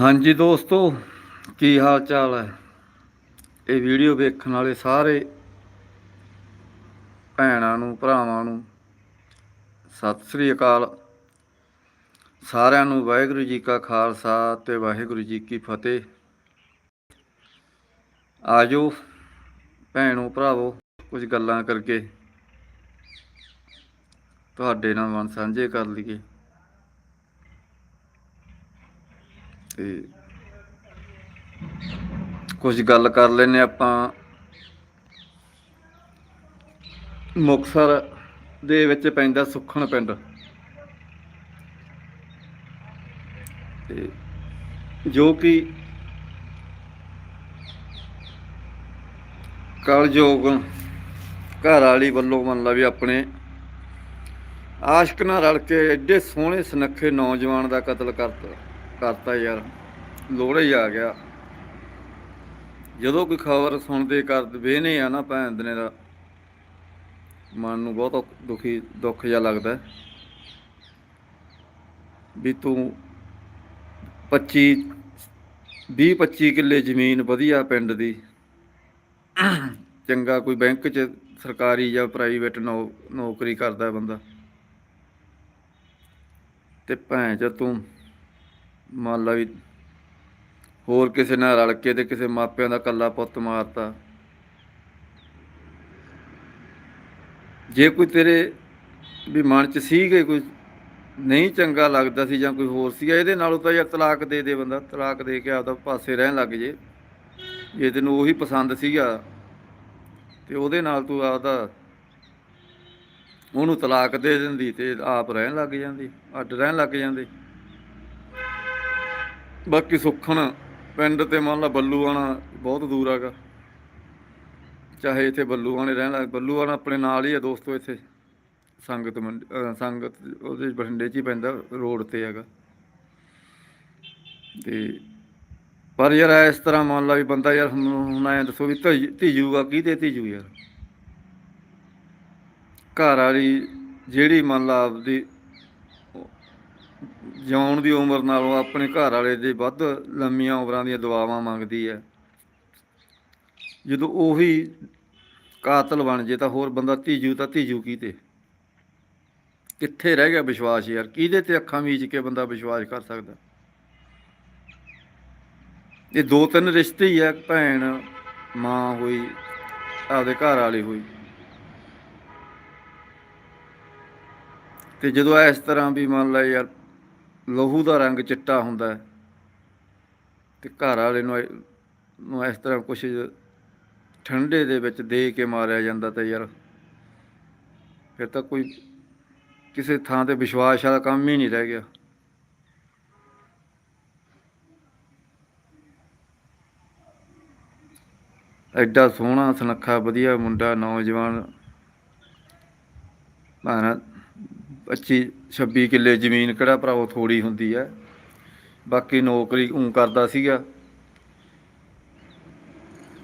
ਹਾਂਜੀ ਦੋਸਤੋ, ਕੀ ਹਾਲ ਚਾਲ ਹੈ? ਇਹ ਵੀਡੀਓ ਵੇਖਣ ਵਾਲੇ ਸਾਰੇ ਭੈਣਾਂ ਨੂੰ, ਭਰਾਵਾਂ ਨੂੰ ਸਤਿ ਸ੍ਰੀ ਅਕਾਲ। ਸਾਰਿਆਂ ਨੂੰ ਵਾਹਿਗੁਰੂ ਜੀ ਕਾ ਖਾਲਸਾ ਤੇ ਵਾਹਿਗੁਰੂ ਜੀ ਕੀ ਫਤਿਹ। ਆਜੋ ਭੈਣੋ, ਭਰਾਵੋ, ਕੁਝ ਗੱਲਾਂ ਕਰਕੇ ਤੁਹਾਡੇ ਨਾਲ ਮਨ ਸਾਂਝੇ ਕਰ ਲਈਏ। ਤੇ ਕੁਝ ਗੱਲ ਕਰ ਲੈਨੇ ਆਪਾਂ। ਮੁਕਸਰ ਦੇ ਵਿੱਚ ਪੈਂਦਾ ਸੁਖਣ ਪਿੰਡ। ਤੇ ਜੋ ਕਿ ਕਲਯੋਗ ਘਰ ਵਾਲੀ ਵੱਲੋਂ ਮੰਨ ਲਾ ਵੀ ਆਪਣੇ ਆਸ਼ਕ ਨਾਲ ਰਲ ਕੇ ਐਡੇ ਸੋਹਣੇ ਸੁਨੱਖੇ ਨੌਜਵਾਨ ਦਾ ਕਤਲ ਕਰਤਾ। ਕਰਤਾ ਯਾਰ। ਲੋੜ ਹੀ ਆ ਗਿਆ। ਜਦੋਂ ਕੋਈ ਖਬਰ ਸੁਣਦੇ ਕਰ ਵੇਨੇ ਆ ਨਾ ਭੈਣ ਦਨੇ ਦਾ ਮਨ ਨੂੰ ਬਹੁਤ ਦੁਖੀ, ਦੁੱਖ ਜਿਹਾ ਲੱਗਦਾ। ਵੀ ਤੂੰ 25 20 25 ਕਿੱਲੇ ਜ਼ਮੀਨ ਵਧੀਆ ਪਿੰਡ ਦੀ। ਚੰਗਾ ਕੋਈ ਬੈਂਕ 'ਚ ਸਰਕਾਰੀ ਜਾਂ ਪ੍ਰਾਈਵੇਟ ਨੌਕਰੀ ਕਰਦਾ ਬੰਦਾ। ਤੇ ਭੈਣ ਚ ਤੂੰ ਮੰਨ ਲਾ ਵੀ ਹੋਰ ਕਿਸੇ ਨਾਲ ਰਲ ਕੇ ਤੇ ਕਿਸੇ ਮਾਪਿਆਂ ਦਾ ਕੱਲਾ ਪੁੱਤ ਮਾਰਤਾ। ਜੇ ਕੋਈ ਤੇਰੇ ਵੀ ਮਨ ਚ ਸੀਗੇ ਕੋਈ ਨਹੀਂ ਚੰਗਾ ਲੱਗਦਾ ਸੀ ਜਾਂ ਕੋਈ ਹੋਰ ਸੀ ਇਹਦੇ ਨਾਲੋਂ ਤਾਂ ਯਾਰ ਤਲਾਕ ਦੇ ਦੇ ਬੰਦਾ, ਤਲਾਕ ਦੇ ਕੇ ਆਪਦਾ ਪਾਸੇ ਰਹਿਣ ਲੱਗ ਜੇ। ਜੇ ਤੈਨੂੰ ਉਹੀ ਪਸੰਦ ਸੀਗਾ ਤੇ ਉਹਦੇ ਨਾਲ ਤੂੰ ਆਪਦਾ ਉਹਨੂੰ ਤਲਾਕ ਦੇ ਦਿੰਦੀ ਤੇ ਆਪ ਰਹਿਣ ਲੱਗ ਜਾਂਦੀ, ਅੱਡ ਰਹਿਣ ਲੱਗ ਜਾਂਦੇ। ਬਾਕੀ ਸੁਖਣ ਪਿੰਡ ਤੇ ਮੰਨ ਲਾ ਬੱਲੂਆਣਾ ਬਹੁਤ ਦੂਰ ਹੈਗਾ ਚਾਹੇ ਇੱਥੇ ਬੱਲੂਆਣੇ ਰਹਿਣ ਲੱਗ ਬੱਲੂਆਣਾ ਆਪਣੇ ਨਾਲ ਹੀ ਆ ਦੋਸਤੋ ਇੱਥੇ। ਸੰਗਤ ਮੰਡ- ਸੰਗਤ ਉਹਦੇ ਬਠਿੰਡੇ 'ਚ ਹੀ ਪੈਂਦਾ, ਰੋਡ ਤੇ ਹੈਗਾ। ਤੇ ਪਰ ਯਾਰ ਇਸ ਤਰ੍ਹਾਂ ਮੰਨ ਲਾ ਵੀ ਬੰਦਾ ਯਾਰ ਹੁਣ ਹੁਣ ਐਂ ਦੱਸੋ ਵੀ ਧੀ- ਧੀਜੂਗਾ ਕਿਹਦੇ ਧੀਜੂ ਯਾਰ? ਘਰ ਵਾਲੀ ਜਿਹੜੀ ਮੰਨ ਲਾ ਆਪਦੀ ਜਿਉਣ ਦੀ ਉਮਰ ਨਾਲੋਂ ਆਪਣੇ ਘਰ ਵਾਲੇ ਦੇ ਵੱਧ ਲੰਮੀਆਂ ਉਮਰਾਂ ਦੀਆਂ ਦੁਆਵਾਂ ਮੰਗਦੀ ਹੈ। ਜਦੋਂ ਉਹੀ ਕਾਤਲ ਬਣ ਜੇ ਤਾਂ ਹੋਰ ਬੰਦਾ ਧੀਜੂ ਤਾਂ ਧੀਜੂ ਕੀਤੇ ਕਿੱਥੇ ਰਹਿ ਗਿਆ ਵਿਸ਼ਵਾਸ ਯਾਰ? ਕਿਹਦੇ ਤੇ ਅੱਖਾਂ ਮੀਚ ਕੇ ਬੰਦਾ ਵਿਸ਼ਵਾਸ ਕਰ ਸਕਦਾ? ਇਹ ਦੋ ਤਿੰਨ ਰਿਸ਼ਤੇ ਹੀ ਆ ਭੈਣ, ਮਾਂ ਹੋਈ, ਆਪਦੇ ਘਰ ਵਾਲੀ ਹੋਈ। ਤੇ ਜਦੋਂ ਇਸ ਤਰ੍ਹਾਂ ਵੀ ਮੰਨ ਲੈ ਯਾਰ ਲਹੂ ਦਾ ਰੰਗ ਚਿੱਟਾ ਹੁੰਦਾ ਹੈ ਤੇ ਘਰ ਵਾਲੇ ਨੂੰ ਨੂੰ ਇਸ ਤਰ੍ਹਾਂ ਕੁਛ ਠੰਡੇ ਦੇ ਵਿੱਚ ਦੇ ਕੇ ਮਾਰਿਆ ਜਾਂਦਾ ਤਾਂ ਯਾਰ ਫਿਰ ਤਾਂ ਕੋਈ ਕਿਸੇ ਥਾਂ ਤੇ ਵਿਸ਼ਵਾਸ ਵਾਲਾ ਕੰਮ ਹੀ ਨਹੀਂ ਰਹਿ ਗਿਆ। ਐਡਾ ਸੋਹਣਾ ਸੁਨੱਖਾ, ਵਧੀਆ ਮੁੰਡਾ, ਨੌਜਵਾਨ, ਭਾਣਾ 25 26 ਕਿੱਲੇ ਜ਼ਮੀਨ ਕਿਹੜਾ ਭਰਾਵੋ ਥੋੜੀ ਹੁੰਦੀ ਹੈ। ਬਾਕੀ ਨੌਕਰੀ ਉਂ ਕਰਦਾ ਸੀਗਾ।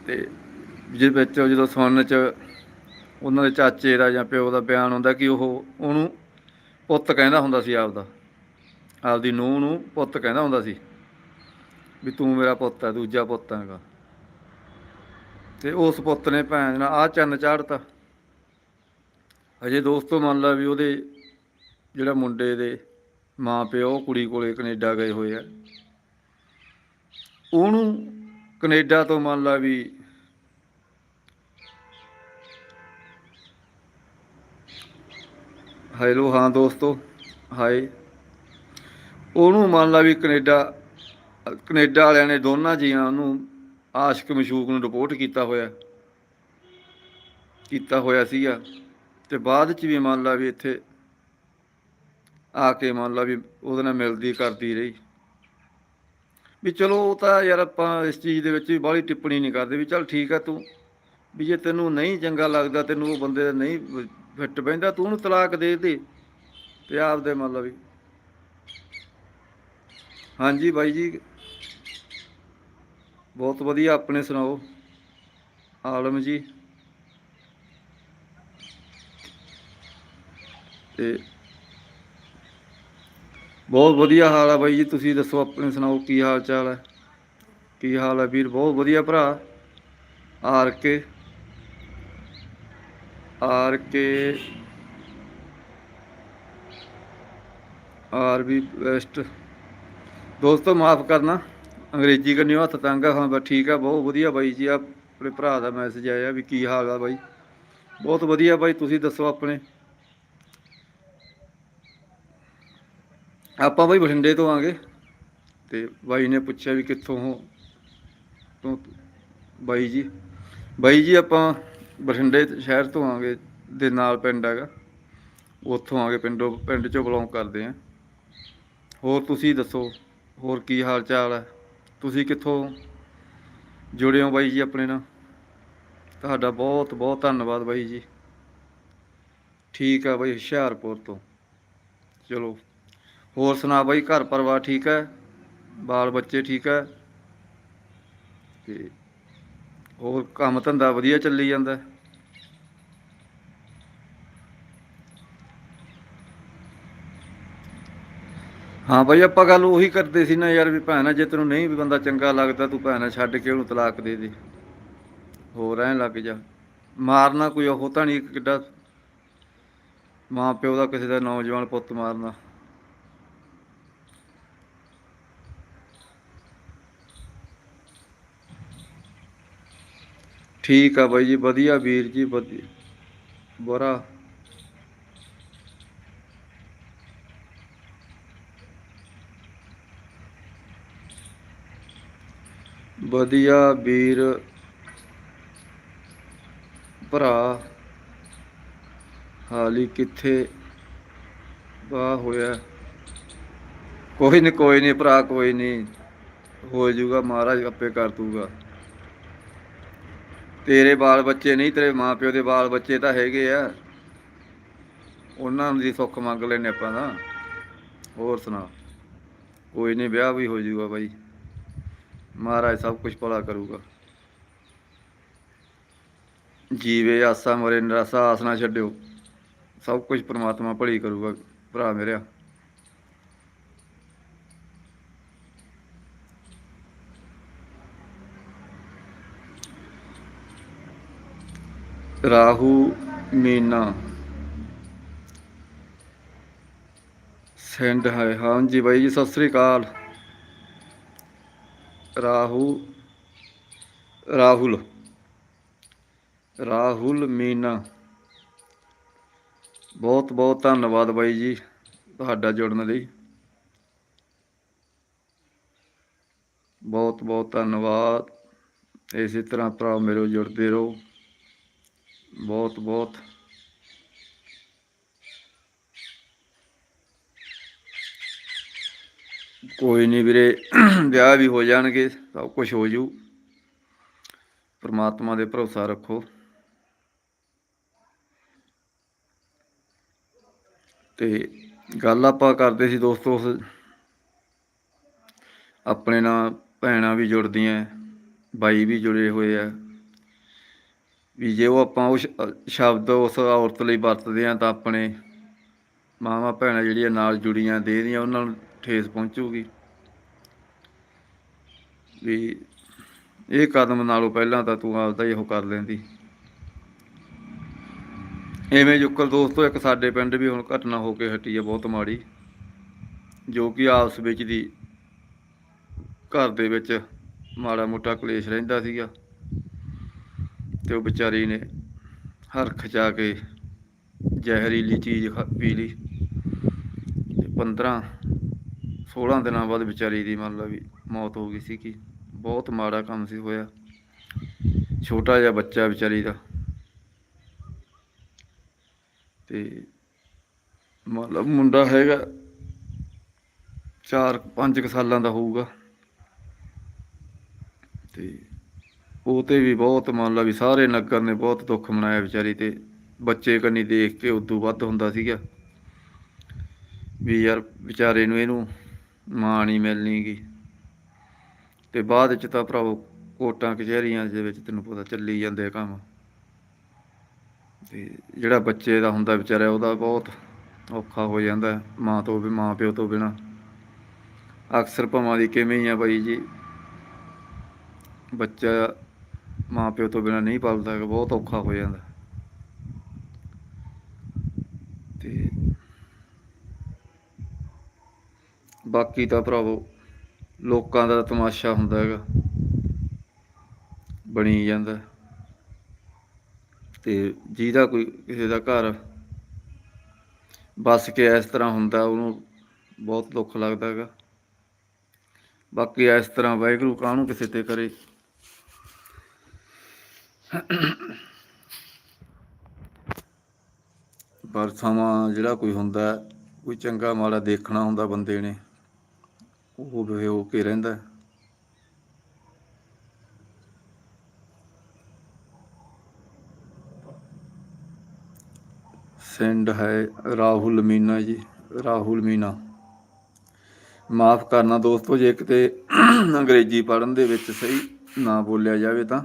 ਤੇ ਜਿਹਦੇ ਵਿੱਚ ਜਦੋਂ ਸੁਣਨ ਚ ਉਹਨਾਂ ਦੇ ਚਾਚੇ ਦਾ ਜਾਂ ਪਿਓ ਦਾ ਬਿਆਨ ਹੁੰਦਾ ਕਿ ਉਹ ਉਹਨੂੰ ਪੁੱਤ ਕਹਿੰਦਾ ਹੁੰਦਾ ਸੀ ਆਪਦਾ। ਆਪਦੀ ਨੂੰਹ ਨੂੰ ਪੁੱਤ ਕਹਿੰਦਾ ਹੁੰਦਾ ਸੀ ਵੀ ਤੂੰ ਮੇਰਾ ਪੁੱਤ ਹੈ, ਦੂਜਾ ਪੁੱਤ ਹੈਗਾ। ਤੇ ਉਸ ਪੁੱਤ ਨੇ ਭੈਣ ਨਾਲ ਆ ਚੰਨ ਚਾੜਤਾ। ਅਜੇ ਦੋਸਤੋ ਮੰਨ ਲਾ ਵੀ ਉਹਦੇ ਜਿਹੜਾ ਮੁੰਡੇ ਦੇ ਮਾਂ ਪਿਓ ਉਹ ਕੁੜੀ ਕੋਲੇ ਕੈਨੇਡਾ ਗਏ ਹੋਏ ਆ। ਉਹਨੂੰ ਕੈਨੇਡਾ ਤੋਂ ਮੰਨ ਲਾ ਵੀ ਹੈਲੋ, ਹਾਂ ਦੋਸਤੋ, ਹਾਏ। ਉਹਨੂੰ ਮੰਨ ਲਾ ਵੀ ਕੈਨੇਡਾ ਕੈਨੇਡਾ ਵਾਲਿਆਂ ਨੇ ਦੋਨਾਂ ਜੀਆਂ ਨੂੰ ਆਸ਼ਕ ਮਸ਼ੂਕ ਨੂੰ ਰਿਪੋਰਟ ਕੀਤਾ ਹੋਇਆ ਕੀਤਾ ਹੋਇਆ ਸੀਗਾ। ਤੇ ਬਾਅਦ ਚ ਵੀ ਮੰਨ ਲਾ ਵੀ ਇੱਥੇ ਆ ਕੇ ਮੰਨ ਲਾ ਵੀ ਉਹਦੇ ਨਾਲ ਮਿਲਦੀ ਕਰਦੀ ਰਹੀ। ਵੀ ਚਲੋ ਉਹ ਤਾਂ ਯਾਰ ਆਪਾਂ ਇਸ ਚੀਜ਼ ਦੇ ਵਿੱਚ ਵੀ ਬਾਹਲੀ ਟਿੱਪਣੀ ਨਹੀਂ ਕਰਦੇ ਵੀ ਚੱਲ ਠੀਕ ਆ ਤੂੰ। ਵੀ ਜੇ ਤੈਨੂੰ ਨਹੀਂ ਚੰਗਾ ਲੱਗਦਾ, ਤੈਨੂੰ ਉਹ ਬੰਦੇ ਦਾ ਨਹੀਂ ਫਿੱਟ ਪੈਂਦਾ ਤੂੰ ਉਹਨੂੰ ਤਲਾਕ ਦੇ ਦੇ ਤੇ ਆਪਦੇ ਮੰਨ ਲਾ ਵੀ। ਹਾਂਜੀ ਬਾਈ ਜੀ। ਬਹੁਤ ਵਧੀਆ ਆਪਣੇ ਸੁਣਾਓ। ਆਲਮ ਜੀ। ਤੇ ਬਹੁਤ ਵਧੀਆ ਹਾਲ ਆ ਬਾਈ ਜੀ, ਤੁਸੀਂ ਦੱਸੋ ਆਪਣੇ ਸੁਣਾਓ ਕੀ ਹਾਲ ਚਾਲ ਹੈ ਕੀ ਹਾਲ ਹੈ ਵੀਰ? ਬਹੁਤ ਵਧੀਆ ਭਰਾ। R K. R K. R ਵੀ ਬੈਸਟ ਦੋਸਤੋ, ਮਾਫ ਕਰਨਾ, ਅੰਗਰੇਜ਼ੀ ਕਰਨੀ ਹੱਥ ਤੰਗ ਹਾਂ ਬਸ ਠੀਕ ਆ, ਬਹੁਤ ਵਧੀਆ ਬਾਈ ਜੀ ਆ ਆਪਣੇ ਭਰਾ ਦਾ ਮੈਸੇਜ ਆਇਆ ਵੀ ਕੀ ਹਾਲ ਆ ਬਾਈ। ਬਹੁਤ ਵਧੀਆ ਬਾਈ, ਤੁਸੀਂ ਦੱਸੋ ਆਪਣੇ। ਆਪਾਂ ਬਾਈ ਬਠਿੰਡੇ ਤੋਂ ਆਂਗੇ। ਤੇ ਬਾਈ ਨੇ ਪੁੱਛਿਆ ਵੀ ਕਿੱਥੋਂ ਹੋ? ਤੋਂ ਬਾਈ ਜੀ। ਬਾਈ ਜੀ ਆਪਾਂ ਬਠਿੰਡੇ ਸ਼ਹਿਰ ਤੋਂ ਆਂਗੇ, ਦੇ ਨਾਲ ਪਿੰਡ ਹੈਗਾ। ਉੱਥੋਂ ਆਂਗੇ, ਪਿੰਡੋਂ, ਪਿੰਡ ਚੋਂ ਬਿਲੋਂਗ ਕਰਦੇ ਆਂ। ਹੋਰ ਤੁਸੀਂ ਦੱਸੋ, ਹੋਰ ਕੀ ਹਾਲ ਚਾਲ ਹੈ? ਤੁਸੀਂ ਕਿੱਥੋਂ ਜੁੜੇ ਹੋ ਬਾਈ ਜੀ ਆਪਣੇ ਨਾਲ? ਤੁਹਾਡਾ ਬਹੁਤ ਬਹੁਤ ਧੰਨਵਾਦ ਬਾਈ ਜੀ। ਠੀਕ ਆ ਬਾਈ, ਹੁਸ਼ਿਆਰਪੁਰ ਤੋਂ। ਚਲੋ। ਹੋਰ ਸੁਣਾ ਬਾਈ, ਘਰ ਪਰਿਵਾਰ ਠੀਕ ਹੈ? ਬਾਲ ਬੱਚੇ ਠੀਕ ਹੈ? ਤੇ ਹੋਰ ਕੰਮ ਧੰਦਾ ਵਧੀਆ ਚੱਲੀ ਜਾਂਦਾ ਹਾਂ? ਬਾਈ, ਆਪਾਂ ਗੱਲ ਉਹੀ ਕਰਦੇ ਸੀ ਨਾ ਯਾਰ ਵੀ ਭੈਣਾ ਜੇ ਤੈਨੂੰ ਨਹੀਂ ਵੀ ਬੰਦਾ ਚੰਗਾ ਲੱਗਦਾ, ਤੂੰ ਭੈਣਾ ਛੱਡ ਕੇ ਉਹਨੂੰ ਤਲਾਕ ਦੇ ਦੇ। ਹੋਰ ਐਂ ਲੱਗ ਜਾ। ਮਾਰਨਾ ਕੋਈ ਉਹ ਤਾਂ ਨਹੀਂ ਕਿੱਡਾ ਮਾਂ ਪਿਓ ਦਾ ਕਿਸੇ ਦਾ ਨੌਜਵਾਨ ਪੁੱਤ ਮਾਰਨਾ। ਠੀਕ ਆ ਬਾਈ ਜੀ, ਵਧੀਆ ਵੀਰ ਜੀ, ਵਧੀਆ। ਬੁਰਾ। ਵਧੀਆ ਵੀਰ। ਭਰਾ। ਹਾਲੀ ਕਿੱਥੇ? ਬਾ ਹੋਇਆ। ਕੋਈ ਨਹੀਂ ਕੋਈ ਨਹੀਂ ਭਰਾ, ਕੋਈ ਨਹੀਂ ਹੋ ਜਾਊਗਾ, ਮਹਾਰਾਜ ਆਪੇ ਕਰ ਦੂਗਾ ਤੇਰੇ ਬਾਲ ਬੱਚੇ ਨਹੀਂ, ਤੇਰੇ ਮਾਪਿਓ ਦੇ ਬਾਲ ਬੱਚੇ ਤਾਂ ਹੈਗੇ ਆ। ਉਹਨਾਂ ਦੀ ਸੁੱਖ ਮੰਗ ਲੈਨੇ ਆਪਾਂ ਤਾਂ। ਹੋਰ ਸੁਣਾ। ਕੋਈ ਨਹੀਂ, ਵਿਆਹ ਵੀ ਹੋ ਜਾਊਗਾ ਬਾਈ। ਮਹਾਰਾਜ ਸਭ ਕੁਝ ਭਲਾ ਕਰੂਗਾ। ਜੀਵੇ ਆਸਾ ਮਰੇ, ਨਿਰਾਸਾ ਆਸ ਨਾ ਛੱਡਿਓ। ਸਭ ਕੁਝ ਪ੍ਰਮਾਤਮਾ ਭਲੀ ਕਰੂਗਾ, ਭਰਾ ਮੇਰਿਆ। ਰਾਹੂ ਮੀਨਾ। ਸੈਂਡ ਹੈ। ਹਾਂਜੀ ਬਾਈ ਜੀ, ਸਤਿ ਸ੍ਰੀ ਅਕਾਲ। ਰਾਹੂ, ਰਾਹੁਲ। ਰਾਹੁਲ ਮੀਨਾ। ਬਹੁਤ ਬਹੁਤ ਧੰਨਵਾਦ ਬਾਈ ਜੀ ਤੁਹਾਡਾ ਜੁੜਨ ਲਈ। ਬਹੁਤ ਬਹੁਤ ਧੰਨਵਾਦ। ਇਸੇ ਤਰ੍ਹਾਂ ਭਰਾ ਮੇਰੇ ਜੁੜਦੇ ਰਹੋ। ਬਹੁਤ ਬਹੁਤ। ਕੋਈ ਨਹੀਂ ਵੀਰੇ, ਵਿਆਹ ਵੀ ਹੋ ਜਾਣਗੇ, ਸਭ ਕੁਝ ਹੋ ਜੂ। ਪ੍ਰਮਾਤਮਾ ਦੇ ਭਰੋਸਾ ਰੱਖੋ। ਤੇ ਗੱਲ ਆਪਾਂ ਕਰਦੇ ਸੀ ਦੋਸਤੋ ਆਪਣੇ ਨਾਲ ਭੈਣਾਂ ਵੀ ਜੁੜਦੀਆਂ, ਬਾਈ ਵੀ ਜੁੜੇ ਹੋਏ ਆ। ਵੀ ਜੇ ਉਹ ਆਪਾਂ ਉਹ ਸ਼ਬਦ ਉਸ ਔਰਤ ਲਈ ਵਰਤਦੇ ਆ ਤਾਂ ਆਪਣੇ ਮਾਵਾਂ ਭੈਣਾਂ ਜਿਹੜੀਆਂ ਨਾਲ ਜੁੜੀਆਂ ਦੇ ਦੀਆਂ ਉਹਨਾਂ ਨੂੰ ਠੇਸ ਪਹੁੰਚੂਗੀ। ਵੀ ਇਹ ਕਦਮ ਨਾਲੋਂ ਪਹਿਲਾਂ ਤਾਂ ਤੂੰ ਆਪਦਾ ਹੀ ਉਹ ਕਰ ਲੈਂਦੀ। ਐਵੇਂ ਜੁਕਲ ਦੋਸਤੋ, ਇੱਕ ਸਾਡੇ ਪਿੰਡ ਵੀ ਹੁਣ ਘਟਨਾ ਹੋ ਕੇ ਹਟੀ ਹੈ ਬਹੁਤ ਮਾੜੀ, ਜੋ ਕਿ ਆਪਸ ਵਿੱਚ ਦੀ ਘਰ ਦੇ ਵਿੱਚ ਮਾੜਾ ਮੋਟਾ ਕਲੇਸ਼ ਰਹਿੰਦਾ ਸੀਗਾ। ਤੇ ਉਹ ਵਿਚਾਰੀ ਨੇ ਹਰਖ ਜਾ ਕੇ ਜ਼ਹਿਰੀਲੀ ਚੀਜ਼ ਖਾ- ਪੀ ਲਈ। ਤੇ 15 16 ਦਿਨਾਂ ਬਾਅਦ ਵਿਚਾਰੀ ਦੀ ਮੰਨ ਲਾ ਵੀ ਮੌਤ ਹੋ ਗਈ ਸੀ ਕਿ ਬਹੁਤ ਮਾੜਾ ਕੰਮ ਸੀ ਹੋਇਆ। ਛੋਟਾ ਜਿਹਾ ਬੱਚਾ ਵਿਚਾਰੀ ਦਾ। ਤੇ ਮਤਲਬ ਮੁੰਡਾ ਹੈਗਾ 4 5 ਸਾਲਾਂ ਦਾ ਹੋਊਗਾ। ਤੇ ਉਹ ਤੇ ਵੀ ਬਹੁਤ ਮੰਨ ਲਾ ਵੀ ਸਾਰੇ ਨਗਰ ਨੇ ਬਹੁਤ ਦੁੱਖ ਮਨਾਇਆ ਵਿਚਾਰੀ ਤੇ। ਬੱਚੇ ਕੰਨੀ ਦੇਖ ਕੇ ਉਦੋਂ ਵੱਧ ਹੁੰਦਾ ਸੀਗਾ। ਵੀ ਯਾਰ ਵਿਚਾਰੇ ਨੂੰ ਇਹਨੂੰ ਮਾਂ ਨਹੀਂ ਮਿਲਣੀ ਗੀ। ਤੇ ਬਾਅਦ ਚ ਤਾਂ ਭਰਾਵੋ ਕੋਟਾਂ, ਕਚਹਿਰੀਆਂ ਦੇ ਵਿੱਚ ਤੈਨੂੰ ਪਤਾ ਚੱਲੀ ਜਾਂਦੇ ਆ ਕੰਮ। ਤੇ ਜਿਹੜਾ ਬੱਚੇ ਦਾ ਹੁੰਦਾ ਵਿਚਾਰਾ, ਉਹਦਾ ਬਹੁਤ ਔਖਾ ਹੋ ਜਾਂਦਾ ਮਾਂ ਤੋਂ ਵੀ ਮਾਂ ਪਿਓ ਤੋਂ ਬਿਨਾ। ਅਕਸਰ ਭਵਾਂ ਦੀ ਕਿਵੇਂ ਹੀ ਆ ਬਾਈ ਜੀ। ਬੱਚਾ ਮਾਂ ਪਿਓ ਤੋਂ ਬਿਨਾ ਨਹੀਂ ਪਲਦਾ ਹੈਗਾ, ਬਹੁਤ ਔਖਾ ਹੋ ਜਾਂਦਾ। ਤੇ ਬਾਕੀ ਤਾਂ ਭਰਾਵੋ, ਲੋਕਾਂ ਦਾ ਤਮਾਸ਼ਾ ਹੁੰਦਾ ਹੈਗਾ। ਬਣੀ ਜਾਂਦਾ। ਤੇ ਜਿਹਦਾ ਕੋਈ ਕਿਸੇ ਦਾ ਘਰ ਬਸ ਕੇ ਇਸ ਤਰ੍ਹਾਂ ਹੁੰਦਾ, ਉਹਨੂੰ ਬਹੁਤ ਦੁੱਖ ਲੱਗਦਾ ਹੈਗਾ। ਬਾਕੀ ਇਸ ਤਰ੍ਹਾਂ ਵਾਹਿਗੁਰੂ ਕਾਹਨੂੰ ਕਿਸੇ ਤੇ ਕਰੇ? ਪਰ ਸਮਾਂ ਜਿਹੜਾ ਕੋਈ ਹੁੰਦਾ ਕੋਈ ਚੰਗਾ ਮਾੜਾ ਦੇਖਣਾ ਹੁੰਦਾ ਬੰਦੇ ਨੇ, ਉਹ ਵੇ ਹੋ ਕੇ ਰਹਿੰਦਾ ਸੈਂਡ ਹੈ ਰਾਹੁਲ ਮੀਨਾ ਜੀ, ਰਾਹੁਲ ਮੀਨਾ। ਮਾਫ ਕਰਨਾ ਦੋਸਤੋ, ਜੇ ਕਿਤੇ ਅੰਗਰੇਜ਼ੀ ਪੜ੍ਹਨ ਦੇ ਵਿੱਚ ਸਹੀ ਨਾ ਬੋਲਿਆ ਜਾਵੇ ਤਾਂ।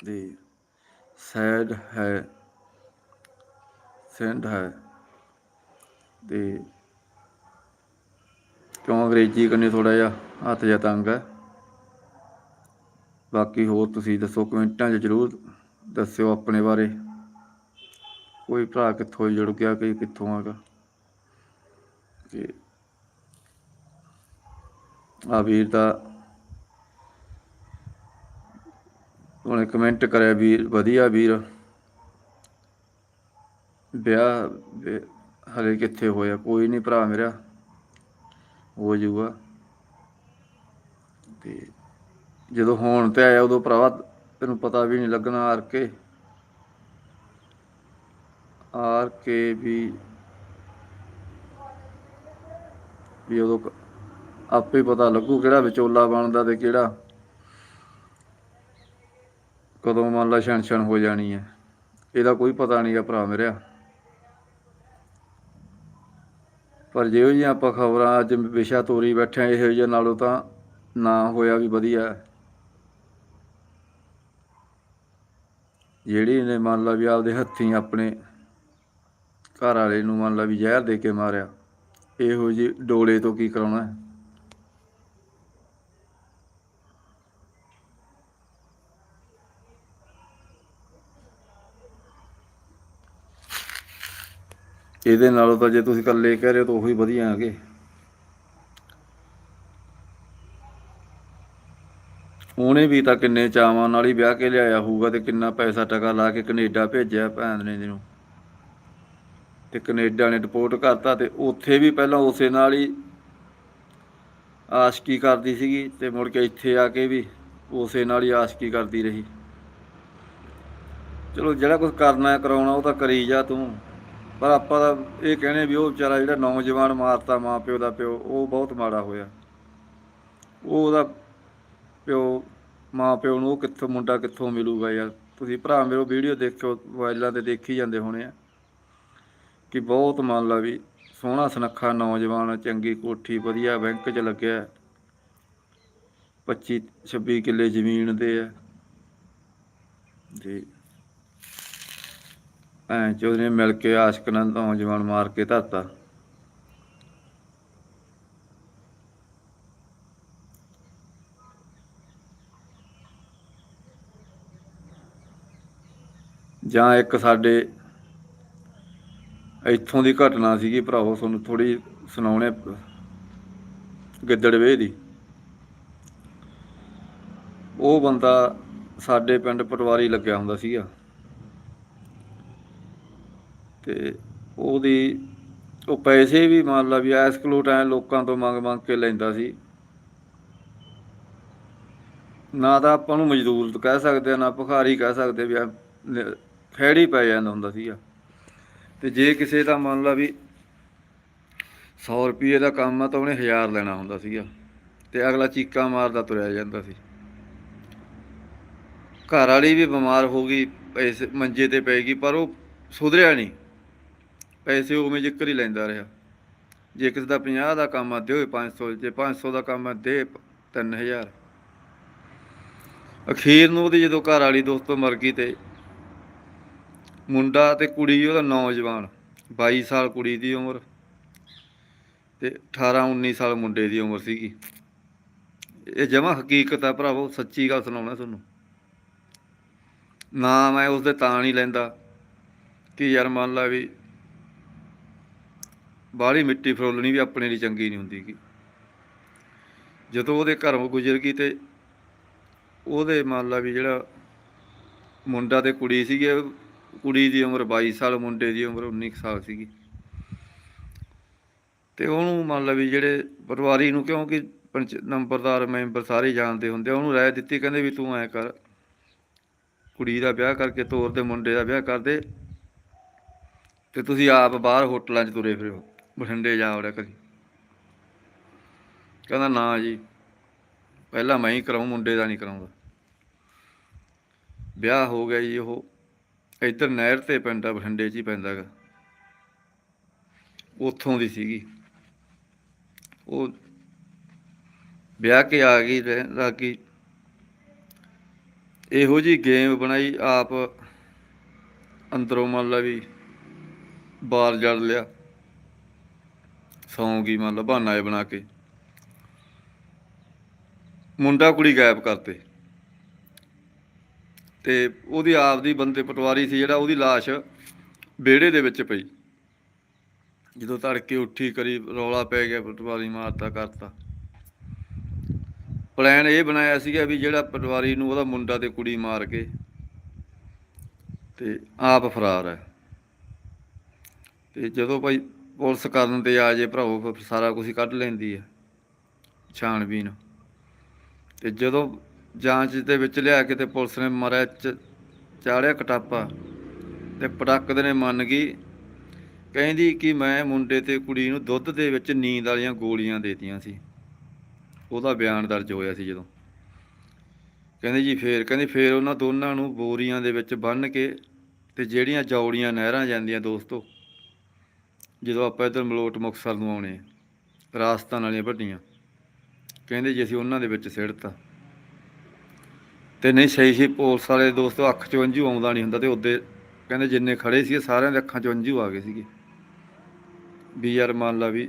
ਤੇ ਸੈਡ ਹੈ ਸੈਂਡ ਹੈ ਤੇ ਕਿਉਂ ਅੰਗਰੇਜ਼ੀ ਕਰਨੀ ਥੋੜਾ ਜਿਹਾ ਹੱਥ ਜਿਹਾ ਤੰਗ ਹੈ? ਬਾਕੀ ਹੋਰ ਤੁਸੀਂ ਦੱਸੋ, ਕਮੈਂਟਾਂ 'ਚ ਜਰੂਰ ਦੱਸਿਓ ਆਪਣੇ ਬਾਰੇ। ਕੋਈ ਭਰਾ ਕਿੱਥੋਂ ਜੁੜ ਗਿਆ ਕੋਈ ਕਿੱਥੋਂ ਆਗਾ ਤੇ ਆ ਵੀਰ ਦਾ ਉਹਨੇ ਕਮੈਂਟ ਕਰਿਆ ਵੀਰ, ਵਧੀਆ ਵੀਰ। ਵਿਆਹ ਹਲੇ ਕਿੱਥੇ ਹੋਇਆ? ਕੋਈ ਨਹੀਂ ਭਰਾ ਮੇਰਾ। ਹੋ ਜਾਊਗਾ। ਤੇ ਜਦੋਂ ਹੋਣ ਤੇ ਆਇਆ, ਉਦੋਂ ਭਰਾ ਤੈਨੂੰ ਪਤਾ ਵੀ ਨਹੀਂ ਲੱਗਣਾ ਆਰ ਕੇ। ਆਰ ਕੇ ਵੀ ਵੀ ਉਦੋਂ ਆਪੇ ਪਤਾ ਲੱਗੂ ਕਿਹੜਾ ਵਿਚੋਲਾ ਬਣਦਾ ਤੇ ਕਿਹੜਾ ਕਦੋਂ ਮੰਨ ਲਾ ਛਣ ਛਣ ਹੋ ਜਾਣੀ ਹੈ ਇਹਦਾ ਕੋਈ ਪਤਾ ਨਹੀਂ ਨਹੀਂਗਾ ਭਰਾ ਮੇਰਿਆ। ਪਰ ਜਿਹੋ ਜਿਹੀਆਂ ਆਪਾਂ ਖਬਰਾਂ ਅੱਜ ਵਿਸ਼ਾ ਤੋਰੀ ਬੈਠੇ ਆ, ਇਹੋ ਜਿਹੇ ਨਾਲੋਂ ਤਾਂ ਨਾ ਹੋਇਆ ਵੀ ਵਧੀਆ। ਜਿਹੜੀ ਨੇ ਮੰਨ ਲਾ ਵੀ ਆਪਦੇ ਹੱਥੀਂ ਆਪਣੇ ਘਰ ਵਾਲੇ ਨੂੰ ਮੰਨ ਲਾ ਵੀ ਜ਼ਹਿਰ ਦੇ ਕੇ ਮਾਰਿਆ, ਇਹੋ ਜਿਹੀ ਡੋਲੇ ਤੋਂ ਕੀ ਕਰਾਉਣਾ? ਇਹਦੇ ਨਾਲੋਂ ਤਾਂ ਜੇ ਤੁਸੀਂ ਇਕੱਲੇ ਕਹਿ ਰਹੇ ਹੋ ਤਾਂ ਉਹੀ ਵਧੀਆ ਹੈਗੇ। ਉਹਨੇ ਵੀ ਤਾਂ ਕਿੰਨੇ ਚਾਵਾਂ ਨਾਲ ਹੀ ਵਿਆਹ ਕੇ ਲਿਆਇਆ ਹੋਊਗਾ ਤੇ ਕਿੰਨਾ ਪੈਸਾ ਟਕਾ ਲਾ ਕੇ ਕੈਨੇਡਾ ਭੇਜਿਆ ਭੈਣ ਨੇ ਇਹਨੂੰ। ਤੇ ਕੈਨੇਡਾ ਨੇ ਰਿਪੋਰਟ ਕਰਤਾ ਤੇ ਉੱਥੇ ਵੀ ਪਹਿਲਾਂ ਉਸੇ ਨਾਲ ਹੀ ਆਸ਼ਕੀ ਕਰਦੀ ਸੀਗੀ ਤੇ ਮੁੜ ਕੇ ਇੱਥੇ ਆ ਕੇ ਵੀ ਉਸੇ ਨਾਲ ਹੀ ਆਸ਼ਕੀ ਕਰਦੀ ਰਹੀ। ਚਲੋ ਜਿਹੜਾ ਕੁਝ ਕਰਨਾ ਕਰਾਉਣਾ, ਉਹ ਤਾਂ ਕਰੀ ਜਾ ਤੂੰ। ਪਰ ਆਪਾਂ ਤਾਂ ਇਹ ਕਹਿੰਦੇ ਵੀ ਉਹ ਵਿਚਾਰਾ ਜਿਹੜਾ ਨੌਜਵਾਨ ਮਾਰਤਾ ਮਾਂ ਪਿਓ ਦਾ ਪਿਓ, ਉਹ ਬਹੁਤ ਮਾੜਾ ਹੋਇਆ। ਉਹ ਉਹਦਾ ਪਿਓ, ਮਾਂ ਪਿਓ ਨੂੰ ਉਹ ਕਿੱਥੋਂ, ਮੁੰਡਾ ਕਿੱਥੋਂ ਮਿਲੂਗਾ ਯਾਰ? ਤੁਸੀਂ ਭਰਾ ਮੇਰੇ ਵੀਡੀਓ ਦੇਖਿਓ ਮੋਬਾਈਲਾਂ ਤੇ ਦੇਖੀ ਜਾਂਦੇ ਹੋਣੇ ਆ। ਕਿ ਬਹੁਤ ਮੰਨ ਲਾ ਵੀ ਸੋਹਣਾ ਸੁਨੱਖਾ ਨੌਜਵਾਨ, ਚੰਗੀ ਕੋਠੀ, ਵਧੀਆ ਬੈਂਕ 'ਚ ਲੱਗਿਆ। 25 26 ਕਿੱਲੇ ਜ਼ਮੀਨ ਦੇ ਆ। ਜੀ। ਭੈਣ ਐ ਚੋਦਨੇ ਮਿਲ ਕੇ ਆਸ਼ਕ ਨਾਲ ਨੌਜਵਾਨ ਮਾਰ ਕੇ ਧਰਤਾ। ਜਾਂ ਇੱਕ ਸਾਡੇ ਇੱਥੋਂ ਦੀ ਘਟਨਾ ਸੀਗੀ ਭਰਾਵੋ, ਤੁਹਾਨੂੰ ਥੋੜੀ ਸੁਣਾਉਣੇ ਗਿੱਦੜਵੇ ਦੀ। ਉਹ ਬੰਦਾ ਸਾਡੇ ਪਿੰਡ ਪਟਵਾਰੀ ਲੱਗਿਆ ਹੁੰਦਾ ਸੀਗਾ। ਤੇ ਉਹਦੀ, ਉਹ ਪੈਸੇ ਵੀ ਮੰਨ ਲਾ ਵੀ ਐਸ ਕਲੋਟ ਐ ਲੋਕਾਂ ਤੋਂ ਮੰਗ ਮੰਗ ਕੇ ਲੈਂਦਾ ਸੀ। ਨਾ ਤਾਂ ਆਪਾਂ ਨੂੰ ਮਜ਼ਦੂਰ ਕਹਿ ਸਕਦੇ ਆ, ਨਾ ਭਿਖਾਰੀ ਕਹਿ ਸਕਦੇ ਵੀ ਆ, ਨ- ਪੈ ਜਾਂਦਾ ਹੁੰਦਾ ਸੀਗਾ। ਤੇ ਜੇ ਕਿਸੇ ਦਾ ਮੰਨ ਲਾ ਵੀ 100 ਰੁਪਏ ਦਾ ਕੰਮ ਆ ਤਾਂ ਉਹਨੇ 1000 ਲੈਣਾ ਹੁੰਦਾ ਸੀਗਾ ਤੇ ਅਗਲਾ ਚੀਕਾਂ ਮਾਰਦਾ ਤੁਰਿਆ ਜਾਂਦਾ ਸੀ। ਘਰ ਵਾਲੀ ਵੀ ਬਿਮਾਰ ਹੋ ਗਈ, ਪੈਸੇ ਮੰਜੇ ਤੇ ਪੈ ਗਈ, ਪਰ ਉਹ ਸੁਧਰਿਆ ਨਹੀਂ। ਪੈਸੇ ਉਵੇਂ ਜ਼ਿਕਰ ਹੀ ਲੈਂਦਾ ਰਿਹਾ। ਜੇ ਕਿਸੇ ਦਾ 50 ਦਾ ਕੰਮ ਆ ਦਿਓ 500 ਜੇ 500 ਦਾ ਕੰਮ ਆ, ਦੇ 3000 ਅਖੀਰ ਨੂੰ ਉਹਦੀ ਜਦੋਂ ਘਰ ਵਾਲੀ ਦੋਸਤੋ ਮਰ ਗਈ ਤੇ ਮੁੰਡਾ ਤੇ ਕੁੜੀ, ਉਹਦਾ ਨੌਜਵਾਨ 22 ਸਾਲ ਕੁੜੀ ਦੀ ਉਮਰ ਤੇ 18 19 ਸਾਲ ਮੁੰਡੇ ਦੀ ਉਮਰ ਸੀਗੀ। ਇਹ ਜਮਾ ਹਕੀਕਤ ਆ ਭਰਾਵੋ, ਸੱਚੀ ਗੱਲ ਸੁਣਾਉਣਾ ਤੁਹਾਨੂੰ। ਨਾ ਮੈਂ ਉਸਦੇ ਤਾਂ ਨਹੀਂ ਲੈਂਦਾ ਕਿ ਯਾਰ ਮੰਨ ਲਾ ਵੀ ਬਾਹਲੀ ਮਿੱਟੀ ਫਰੋਲਣੀ ਵੀ ਆਪਣੇ ਲਈ ਚੰਗੀ ਨਹੀਂ ਹੁੰਦੀ ਗੀ। ਜਦੋਂ ਉਹਦੇ ਘਰੋਂ ਗੁਜ਼ਰ ਗਈ ਤੇ ਉਹਦੇ ਮੰਨ ਲਾ ਵੀ ਜਿਹੜਾ ਮੁੰਡਾ ਤੇ ਕੁੜੀ ਸੀਗੀ ਕੁੜੀ ਦੀ ਉਮਰ 22 ਸਾਲ ਮੁੰਡੇ ਦੀ ਉਮਰ 19 ਕੁ ਸਾਲ ਸੀਗੀ। ਤੇ ਉਹਨੂੰ ਮੰਨ ਲਾ ਵੀ ਜਿਹੜੇ ਪਰਿਵਾਰੀ ਨੂੰ ਕਿਉਂਕਿ ਪੰਚ ਨੰਬਰਦਾਰ ਮੈਂਬਰ ਸਾਰੇ ਜਾਣਦੇ ਹੁੰਦੇ ਆ, ਉਹਨੂੰ ਰਾਏ ਦਿੱਤੀ ਕਹਿੰਦੇ ਵੀ ਤੂੰ ਐ ਕਰ ਕੁੜੀ ਦਾ ਵਿਆਹ ਕਰਕੇ ਤੋਰ ਦੇ ਮੁੰਡੇ ਦਾ ਵਿਆਹ ਕਰਦੇ ਤੇ ਤੁਸੀਂ ਆਪ ਬਾਹਰ ਹੋਟਲਾਂ 'ਚ ਤੁਰੇ ਫਿਰੋ। ਬਠਿੰਡੇ ਜਾ ਵੜਿਆ ਕਦੀ। ਕਹਿੰਦਾ, ਨਾ ਜੀ, ਪਹਿਲਾਂ ਮੈਂ ਹੀ ਕਰਾਉਂ ਮੁੰਡੇ ਦਾ ਨਹੀਂ ਕਰਾਉਂਦਾ। ਵਿਆਹ ਹੋ ਗਿਆ ਜੀ ਉਹ, ਇੱਧਰ ਨਹਿਰ ਤੇ ਪੈਂਦਾ ਬਠਿੰਡੇ 'ਚ ਹੀ ਪੈਂਦਾ ਗਾ। ਉੱਥੋਂ ਦੀ ਸੀਗੀ। ਉਹ ਵਿਆਹ ਕੇ ਆ ਗਈ ਰਹਿ- ਲੱਗ ਗਈ ਇਹੋ ਜੀ ਗੇਮ ਬਣਾਈ, ਆਪ ਅੰਦਰੋਂ ਮੰਨ ਲਾ ਵੀ ਬਾਲ ਜੜ ਲਿਆ। ਸੌਂਗੀ ਮੰਨ ਲਾ ਬਹਾਨਾ ਇਹ ਬਣਾ ਕੇ। ਮੁੰਡਾ ਕੁੜੀ ਗਾਇਬ ਕਰਤੇ। ਤੇ ਉਹਦੀ ਆਪ ਦੀ ਬੰਦੇ ਪਟਵਾਰੀ ਸੀ ਜਿਹੜਾ ਉਹਦੀ ਲਾਸ਼ ਵਿਹੜੇ ਦੇ ਵਿੱਚ ਪਈ। ਜਦੋਂ ਤੜਕੇ ਉੱਠੀ ਕਰੀ ਰੌਲਾ ਪੈ ਗਿਆ, ਪਟਵਾਰੀ ਮਾਰਤਾ, ਕਰਤਾ। ਪਲਾਨ ਇਹ ਬਣਾਇਆ ਸੀਗਾ ਵੀ ਜਿਹੜਾ ਪਟਵਾਰੀ ਨੂੰ ਉਹਦਾ ਮੁੰਡਾ ਤੇ ਕੁੜੀ ਮਾਰ ਕੇ ਤੇ ਆਪ ਫਰਾਰ ਹੈ। ਤੇ ਜਦੋਂ ਭਾਈ ਪੁਲਿਸ ਕਰਨ ਤੇ ਆ ਜੇ ਭਰਾਓ ਫਿਰ ਸਾਰਾ ਕੁਝ ਕੱਢ ਲੈਂਦੀ ਹੈ ਛਾਣਬੀਨ ਤੇ ਜਦੋਂ ਜਾਂਚ ਦੇ ਵਿੱਚ ਲਿਆ ਕੇ ਤੇ ਪੁਲਿਸ ਨੇ ਮਰਿਆ ਚ, ਚਾੜਿਆ ਕਟਾਪਾ, ਤੇ ਪਟਾਕਦ ਨੇ ਮੰਨ ਗਈ, ਕਹਿੰਦੀ ਕਿ ਮੈਂ ਮੁੰਡੇ ਤੇ ਕੁੜੀ ਨੂੰ ਦੁੱਧ ਦੇ ਵਿੱਚ ਨੀਂਦ ਵਾਲੀਆਂ ਗੋਲੀਆਂ ਦੇਤੀਆਂ ਸੀ। ਉਹਦਾ ਬਿਆਨ ਦਰਜ ਹੋਇਆ ਸੀ ਜਦੋਂ। ਕਹਿੰਦੇ ਜੀ ਫੇਰ, ਕਹਿੰਦੇ ਫੇਰ ਉਹਨਾਂ ਦੋਨਾਂ ਨੂੰ ਬੋਰੀਆਂ ਦੇ ਵਿੱਚ ਬੰਨ੍ਹ ਕੇ ਤੇ ਜਿਹੜੀਆਂ ਜੌੜੀਆਂ ਨਹਿਰਾਂ ਜਾਂਦੀਆਂ ਦੋਸਤੋ ਜਦੋਂ ਆਪਾਂ ਇੱਧਰ ਮਲੋਟ ਮੁਕਤਸਰ ਨੂੰ ਆਉਣੇ ਆ, ਰਾਜਸਥਾਨ ਵਾਲੀਆਂ ਵੱਡੀਆਂ ਕਹਿੰਦੇ ਜੀ ਅਸੀਂ ਉਹਨਾਂ ਦੇ ਵਿੱਚ ਸਿੱਟਤਾ ਤੇ ਨਹੀਂ ਸਹੀ ਸੀ ਪੁਲਿਸ ਵਾਲੇ ਦੋਸਤੋ ਅੱਖ 'ਚ ਅੰਜੂ ਆਉਂਦਾ ਨਹੀਂ ਹੁੰਦਾ ਤੇ ਉਹਦੇ ਕਹਿੰਦੇ ਜਿੰਨੇ ਖੜੇ ਸੀ ਸਾਰਿਆਂ ਦੇ ਅੱਖਾਂ 'ਚ ਅੰਜੂ ਆ ਗਏ ਸੀਗੇ। ਵੀ ਯਾਰ ਮੰਨ ਲਾ ਵੀ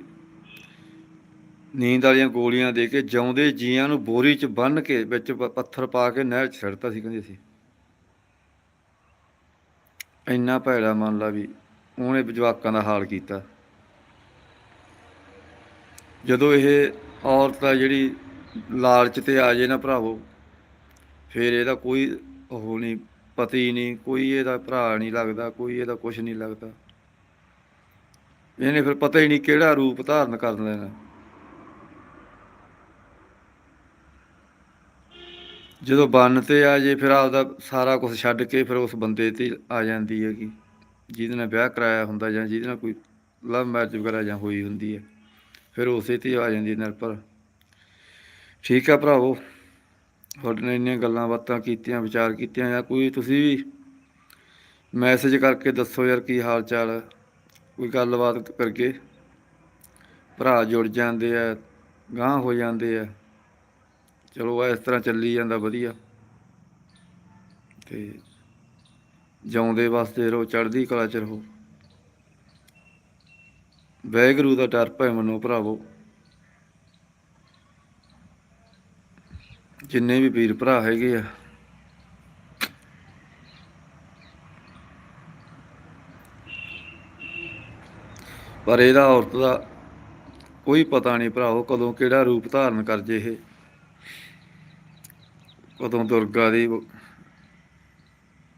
ਨੀਂਦ ਵਾਲੀਆਂ ਗੋਲੀਆਂ ਦੇ ਕੇ ਜਿਉਂਦੇ ਜੀਆਂ ਨੂੰ ਬੋਰੀ 'ਚ ਬੰਨ੍ਹ ਕੇ ਵਿੱਚ ਪੱਥਰ ਪਾ ਕੇ ਨਹਿਰ 'ਚ ਛੱਡਤਾ ਸੀ ਕਹਿੰਦੇ ਸੀ ਇੰਨਾ ਭੈੜਾ ਮੰਨ ਲਾ ਵੀ ਉਹਨੇ ਜਵਾਕਾਂ ਦਾ ਹਾਲ ਕੀਤਾ। ਜਦੋਂ ਇਹ ਔਰਤ ਆ ਜਿਹੜੀ ਲਾਲਚ ਤੇ ਆ ਜੇ ਨਾ ਭਰਾਵੋ, ਫਿਰ ਇਹਦਾ ਕੋਈ ਉਹ ਨਹੀਂ, ਪਤੀ ਨਹੀਂ, ਕੋਈ ਇਹਦਾ ਭਰਾ ਨਹੀਂ ਲੱਗਦਾ, ਕੋਈ ਇਹਦਾ ਕੁਝ ਨਹੀਂ ਲੱਗਦਾ। ਇਹਨੇ ਫਿਰ ਪਤਾ ਹੀ ਨਹੀਂ ਕਿਹੜਾ ਰੂਪ ਧਾਰਨ ਕਰ ਲੈਣਾ। ਜਦੋਂ ਬੰਨ ਤੇ ਆ ਜੇ, ਫਿਰ ਆਪਦਾ ਸਾਰਾ ਕੁਝ ਛੱਡ ਕੇ ਫਿਰ ਉਸ ਬੰਦੇ ਤੇ ਆ ਜਾਂਦੀ ਹੈਗੀ। ਜਿਹਦੇ ਨਾਲ ਵਿਆਹ ਕਰਾਇਆ ਹੁੰਦਾ ਜਾਂ ਜਿਹਦੇ ਨਾਲ ਕੋਈ ਲਵ ਮੈਰਿਜ ਵਗੈਰਾ ਜਾਂ ਹੋਈ ਹੁੰਦੀ ਹੈ, ਫਿਰ ਉਸੇ ਤੇ ਆ ਜਾਂਦੀ ਨਿਰਭਰ। ਠੀਕ ਆ ਭਰਾਵੋ, ਤੁਹਾਡੇ ਨਾਲ ਇੰਨੀਆਂ ਗੱਲਾਂ ਬਾਤਾਂ ਕੀਤੀਆਂ, ਵਿਚਾਰ ਕੀਤੀਆਂ, ਜਾਂ ਕੋਈ ਤੁਸੀਂ ਵੀ ਮੈਸੇਜ ਕਰਕੇ ਦੱਸੋ ਯਾਰ ਕੀ ਹਾਲ ਚਾਲ ਕੋਈ ਗੱਲਬਾਤ ਕਰਕੇ। ਭਰਾ ਜੁੜ ਜਾਂਦੇ ਆ, ਗਾਂਹ ਹੋ ਜਾਂਦੇ ਆ। ਚਲੋ ਇਸ ਤਰ੍ਹਾਂ ਚੱਲੀ ਜਾਂਦਾ ਵਧੀਆ। ਤੇ ਜਿਉਂਦੇ ਵਸਦੇ ਰਹੋ, ਚੜ੍ਹਦੀ ਕਲਾ ਚ ਰਹੋ। ਵੈਗਰੂ ਦਾ ਡਰ ਭੈ ਮੰਨੋ ਭਰਾਵੋ। ਜਿੰਨੇ ਵੀ ਵੀਰ ਭਰਾ ਹੈਗੇ ਆ, ਪਰ ਇਹਦਾ ਔਰਤ ਦਾ ਕੋਈ ਪਤਾ ਨਹੀਂ ਭਰਾਵੋ ਕਦੋਂ ਕਿਹੜਾ ਰੂਪ ਧਾਰਨ ਕਰ ਜੇ ਇਹ। ਕਦੋਂ ਦੁਰਗਾ ਦੀ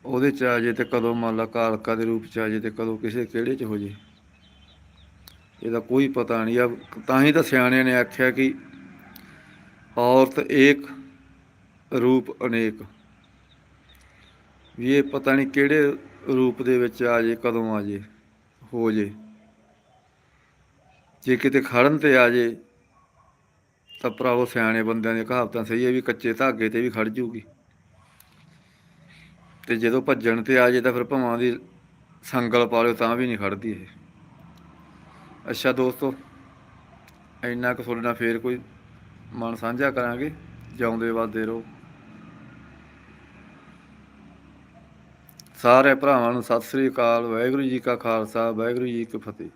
ਉਹਦੇ ਚ ਆ ਜੇ ਤੇ ਕਦੋਂ ਮੰਨ ਲਾ ਕਾਲਕਾ ਦੇ ਰੂਪ ਚ ਆ ਜੇ ਤੇ ਕਦੋਂ ਕਿਸੇ ਕਿਹੜੇ ਚ ਹੋ ਜੇ। ਇਹਦਾ ਕੋਈ ਪਤਾ ਨਹੀਂ। ਆ ਤਾਂ ਹੀ ਤਾਂ ਸਿਆਣਿਆਂ ਨੇ ਆਖਿਆ ਕਿ ਔਰਤ ਏਕ, ਰੂਪ ਅਨੇਕ। ਵੀ ਇਹ ਪਤਾ ਨਹੀਂ ਕਿਹੜੇ ਰੂਪ ਦੇ ਵਿੱਚ ਆ ਜੇ, ਕਦੋਂ ਆ ਜੇ, ਹੋ ਜੇ। ਜੇ ਕਿਤੇ ਖੜਨ ਤੇ ਆ ਜੇ, ਤਾਂ ਭਰਾਵੋ ਸਿਆਣੇ ਬੰਦਿਆਂ ਦੀਆਂ ਕਹਾਵਤਾਂ ਸਹੀ ਹੈ ਵੀ ਕੱਚੇ ਧਾਗੇ ਤੇ ਵੀ ਖੜ ਜੂਗੀ। ਤੇ ਜਦੋਂ ਭੱਜਣ ਤੇ ਆ ਜੇ ਤਾਂ ਫਿਰ ਭਵਾਂ ਦੀ ਸੰਗਲ ਪਾ ਲਿਓ ਤਾਂ ਵੀ ਨਹੀਂ ਖੜਦੀ ਇਹ। ਅੱਛਾ ਦੋਸਤੋ, ਇੰਨਾ ਕੁ ਤੁਹਾਡੇ ਨਾਲ ਫੇਰ ਕੋਈ ਮਨ ਸਾਂਝਾ ਕਰਾਂਗੇ। ਜਾਉਂਦੇ ਵੱਧਦੇ ਰਹੋ। ਸਾਰੇ ਭਰਾਵਾਂ ਨੂੰ ਸਤਿ ਸ੍ਰੀ ਅਕਾਲ। ਵਾਹਿਗੁਰੂ ਜੀ ਕਾ ਖਾਲਸਾ, ਵਾਹਿਗੁਰੂ ਜੀ ਕੀ ਫਤਿਹ।